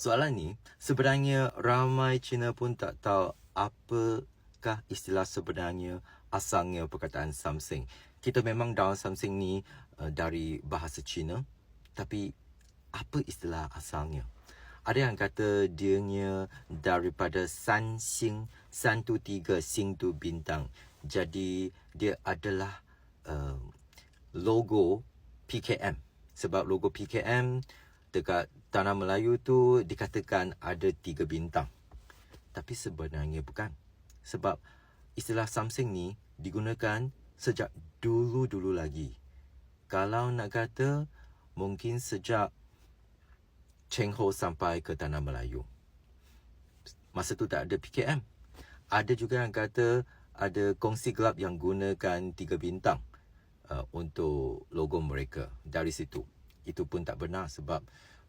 Soalan ni sebenarnya ramai Cina pun tak tahu apakah istilah sebenarnya asalnya perkataan something. Kita memang dalam something ni uh, dari bahasa Cina tapi apa istilah asalnya? Ada yang kata dianya daripada san xing, san tu tiga, xing tu bintang. Jadi dia adalah uh, logo PKM. Sebab logo PKM dekat tanah Melayu tu dikatakan ada tiga bintang. Tapi sebenarnya bukan. Sebab istilah something ni digunakan sejak dulu-dulu lagi. Kalau nak kata mungkin sejak Cheng Ho sampai ke tanah Melayu. Masa tu tak ada PKM. Ada juga yang kata ada kongsi gelap yang gunakan tiga bintang uh, untuk logo mereka dari situ. Itu pun tak benar sebab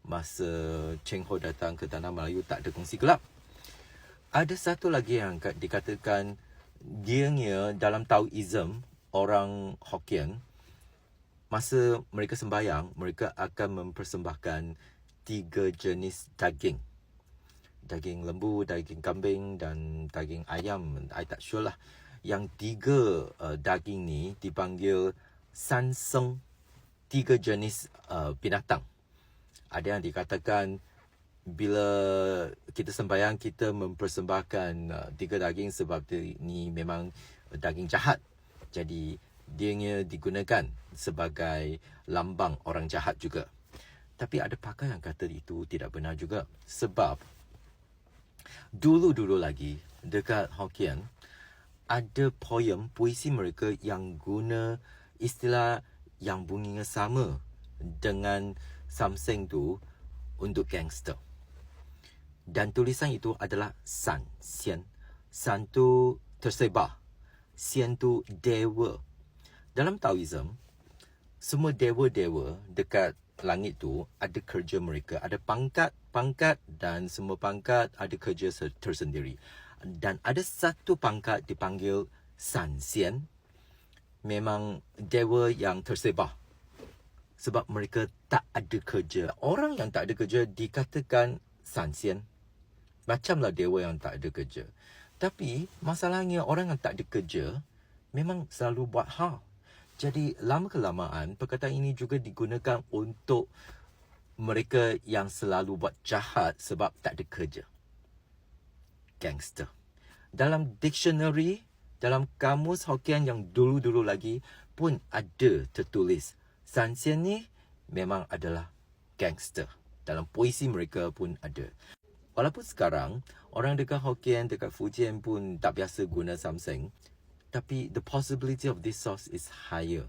masa Cheng Ho datang ke tanah Melayu tak ada kongsi gelap. Ada satu lagi yang dikatakan dianya dalam Taoism orang Hokkien masa mereka sembayang mereka akan mempersembahkan tiga jenis daging. Daging lembu, daging kambing dan daging ayam. I tak sure lah. Yang tiga uh, daging ni dipanggil sanseng. Tiga jenis uh, binatang. Ada yang dikatakan bila kita sembahyang kita mempersembahkan uh, tiga daging sebab ini memang daging jahat. Jadi dia digunakan sebagai lambang orang jahat juga. Tapi ada pakar yang kata itu tidak benar juga. Sebab dulu-dulu lagi dekat Hokkien ada poem puisi mereka yang guna istilah yang bunyinya sama dengan something tu untuk gangster. Dan tulisan itu adalah san, sian. San tu tersebar. Sian tu dewa. Dalam Taoism, semua dewa-dewa dekat langit tu ada kerja mereka, ada pangkat-pangkat dan semua pangkat ada kerja tersendiri. Dan ada satu pangkat dipanggil San Xian. Memang dewa yang tersebar. Sebab mereka tak ada kerja. Orang yang tak ada kerja dikatakan San Xian. Macamlah dewa yang tak ada kerja. Tapi masalahnya orang yang tak ada kerja memang selalu buat hal. Jadi lama kelamaan perkataan ini juga digunakan untuk mereka yang selalu buat jahat sebab tak ada kerja. Gangster. Dalam dictionary, dalam kamus Hokkien yang dulu-dulu lagi pun ada tertulis San Xian ni memang adalah gangster. Dalam puisi mereka pun ada. Walaupun sekarang orang dekat Hokkien, dekat Fujian pun tak biasa guna Samsung, tapi the possibility of this source is higher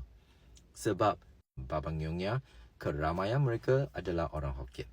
sebab babang nyonya keramaian mereka adalah orang Hokkien.